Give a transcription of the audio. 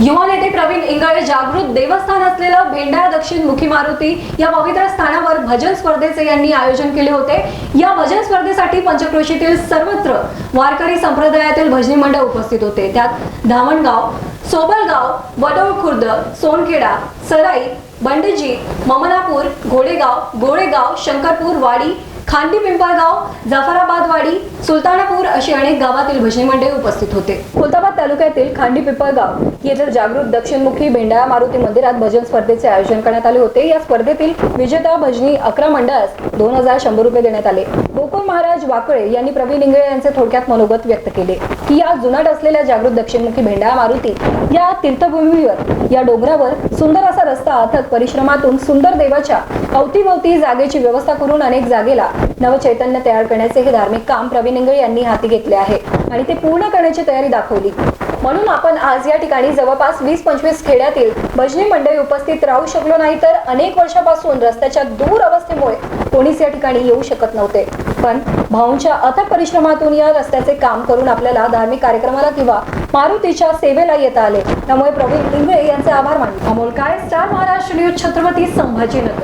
युवा नेते प्रवीण इंगळे जागृत देवस्थान असलेलं भेंडा दक्षिण मुखी मारुती या पवित्र स्थानावर भजन स्पर्धेचे यांनी आयोजन केले होते. या भजन स्पर्धेसाठी पंचक्रोशीतील सर्वत्र वारकरी संप्रदायातील भजनी मंडळ उपस्थित होते. त्यात धामणगाव सोबलगाव वडोळ खुर्द सोनखेडा सराई बंडजी ममनापूर घोडेगाव गोळेगाव शंकरपूर वाडी खांडी पिंपळगाव जाफराबादवाडी सुलतानापूर अशी अनेक गावातील भजनी मंडळी उपस्थित होते. खुलताबाद तालुक्यातील खांडी पिंपळगाव येथील जागृत दक्षिणमुखी भेंडाळा मारुती मंदिरात भजन स्पर्धेचे आयोजन करण्यात आले होते. या स्पर्धेतील विजेता भजनी अकरा मंडळास दोन हजार शंभर रुपये देण्यात आले. गोकुळ महाराज वाकळे यांनी प्रवीण इंगळे यांचे थोडक्यात मनोगत व्यक्त केले की या जुनाट असलेल्या जागृत दक्षिणमुखी भेंडाळा मारुती या तीर्थभूमीवर या डोंगरावर सुंदर असा रस्ता अथक परिश्रमातून सुंदर देवाच्या अवतीभोवती जागेची व्यवस्था करून अनेक जागेला नवचैतन्य तयार करण्याचे हे धार्मिक काम प्रवीण इंगळे यांनी हाती घेतले आहे आणि ते पूर्ण करण्याची तयारी दाखवली. म्हणून आपण आज या ठिकाणी जवळपास वीस पंचवीस खेड्यातील भजनी मंडळी उपस्थित राहू शकलो नाही तर अनेक वर्षापासून रस्त्याच्या दूर अवस्थेमुळे कोणीच या ठिकाणी येऊ शकत नव्हते. पण भाऊंच्या अथक परिश्रमातून या रस्त्याचे काम करून आपल्याला धार्मिक कार्यक्रमाला किंवा मारुतीच्या सेवेला येता आले. त्यामुळे प्रवीण इंगळे यांचे आभार मानले. अमोल काय स्टार महाराष्ट्र न्यूज छत्रपती संभाजीनगर.